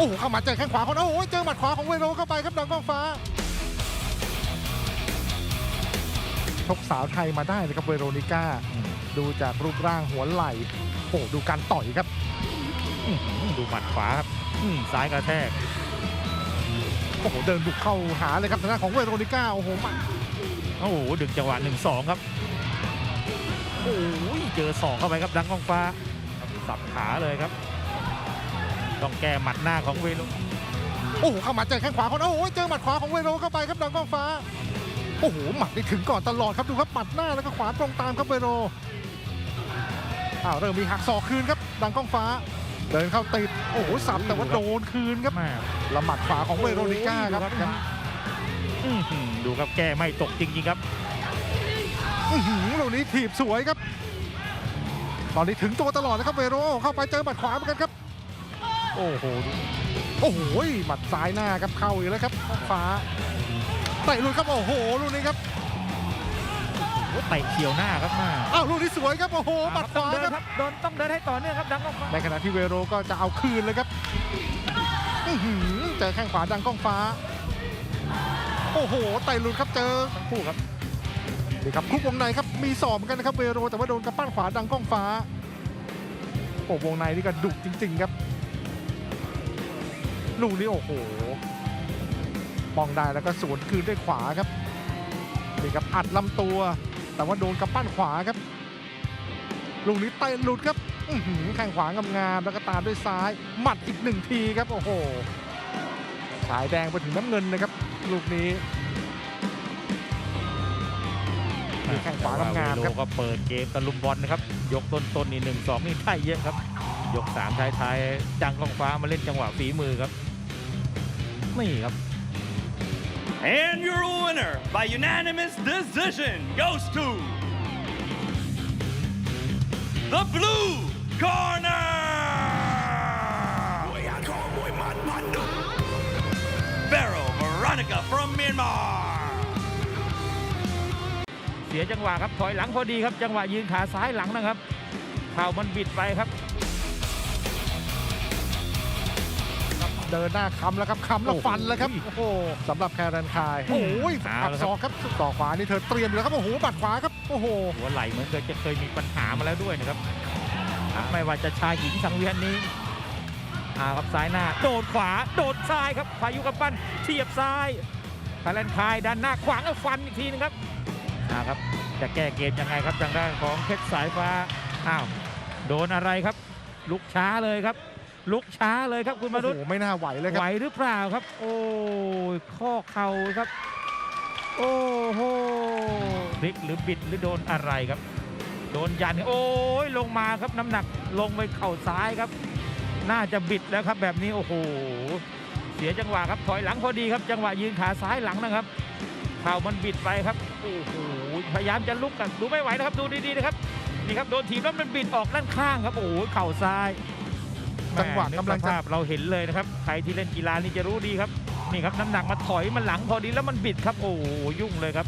โอ้โหเข้ามาเจอแข้งขวาของโอ้โหเจอหมัดขวาของเวโรเข้าไปครับดังกล้องฟ้าชกสาวไทยมาได้เลยครับเวโรนิก้า ดูจากรูปร่างหัวไหล่โอ้โหดูการต่อยครับอื้อหือดูหมัดขวาครับอืมซ้ายกระแทกโอ้โหเดินบุกเข้าหาเลยครับทางด้านของเวโรนิก้าโอ้โหหมัดโอ้โหดึงจังหวะหนึ่งสองครับโอ้ยเจอสองเข้าไปครับดังกองฟ้าสับขาเลยครับ ต้องแก้หมัดหน้าของเวโรโอ้โหเข้ามาเจอแข้งขวาของโอ้โหเจอหมัดขวาของเวโรเข้าไปครับดังกล้องฟ้าโอ้โหหมัดนี่ถึงก่อนตลอดครับดูครับหมัดหน้าแล้วก็ขวาตรงตามครับเวโรอ้าวเริ่มมีหักศอกคืนครับดังกล้องฟ้า เดินเข้าติดโอ้โหสับแต่ว่าโดนคืนครับมาละหมัดขวาของเวโรนิก้าครับอื้อหือดูครับแก้ไม่ตกจริงๆครับอื้อหือลูกนี้ถีบสวยครับ ตอนนี้ถึงตัวตลอดนะครับเวโรเข้าไปเจอหมัดขวาเหมือนกันครับ โอ้โหโอ้โหหมัดซ้ายหน้าครับเข้าอีกแล้วครับฟ้าเตะหลุดครับโอ้โหลูกนี้ครับโอ้เตะเขียวหน้าครับมาอ้าวลูกนี้สวยครับโอ้โหหมัดขต้องวาเดินครับโดนต้องเดินให้ต่อเนื่องครับดังกองฟ้าในขณะที่เวโรก็จะเอาคืนเลยครับเจอแข้งขวาดังกล้องฟ้า โอ้โหเตะหลุดครับเจอทั้งคู่ครับนี่ครับคุกวงในครับมีสอบเหมือนกันนะครับเวโรแต่ว่าโดนกระปั้นขวาดังกล้องฟ้าโอ้วงในนี่ก็ดุจริง ๆ ครับ ลูกนี้โอ้โหป้องได้แล้วก็สวนคืนด้วยขวาครับนี่ครับอัดลำตัว แต่ว่าโดนกระปั้นขวาครับลูกนี้เตะหลุดครับแข้งขวางามๆแล้วก็ตามด้วยซ้ายหมัดอีกหนึ่งทีครับโอ้โหฉายแดงไปถึงน้ำเงินนะครับ ลูกนี้แข้งขวางามๆครับก็เปิดเกมตะลุมบอลนะครับ ยกต้นตนๆนี่หนึ่งสองนี่ได้เยอะครับ ยกสามทายท้ายๆจังกองฟ้ามาเล่นจังหวะฝีมือครับ นี่ครับ And your winner by unanimous decision goes to the blue corner. Vero Veronica from Myanmar. เสียจังหวะครับถอยหลังพอดีครับ จังหวะยืนขาซ้ายหลังนะครับเข่ามันบิดไปครับ เดินหน้าคำแล้วครับคำแล้วฟันแล้วครับโอ้โหสำหรับแครันคายโอ้ยเอาหักละครับศอกครับต่อขวานี่เธอเตรียมอยู่แล้วครับโอ้โหบัดขวาครับโอ้โหหัวไหล่เหมือนเคยจะเคยมีปัญหามาแล้วด้วยนะครับไม่ว่าจะชายหญิงสังเวียนนี้อาครับซ้ายหน้า โดดขวาโดดซ้ายครับพายุกับปั้นเทียบซ้ายคาเลนคายด้านหน้าขวางแล้วฟันอีกทีนึงครับอ่าครับจะแก้เกมยังไงครับทางด้านของเพชรสายฟ้าอ้าวโดนอะไรครับ ลุกช้าเลยครับ ลุกช้าเลยครับคุณมโอ้นุษโหย์ไม่น่าไหวเลยคไหวรับหรือเปล่าครับ โอ้ยข้อเข่าครับ โอ้โหพลิกหรือบิดหรือโดนอะไรครับ โดนยันโอ้ยลงมาครับน้ำหนักลงไปเข่าซ้ายครับ น่าจะบิดแล้วครับแบบนี้โอ้โหเสียจังหวะครับถอยหลังพอดีครับ จังหวะยืนขาซ้ายหลังนะครับเข่ามันบิดไปครับโอ้โหพยายามจะลุกกันดูไม่ไหวนะครับดูดีๆนะครับนี่ครับโดนถีบแล้วมันบิดออกด้านข้างครับโอ้โหเข่าซ้าย จังหวะกำลังนึจะภาพเราเห็นเลยนะครับ ใครที่เล่นกีฬานี่จะรู้ดีครับ นี่ครับน้ำหนักมาถอยมันหลังพอดีแล้วมันบิดครับ โอ้โหยุ่งเลยครับ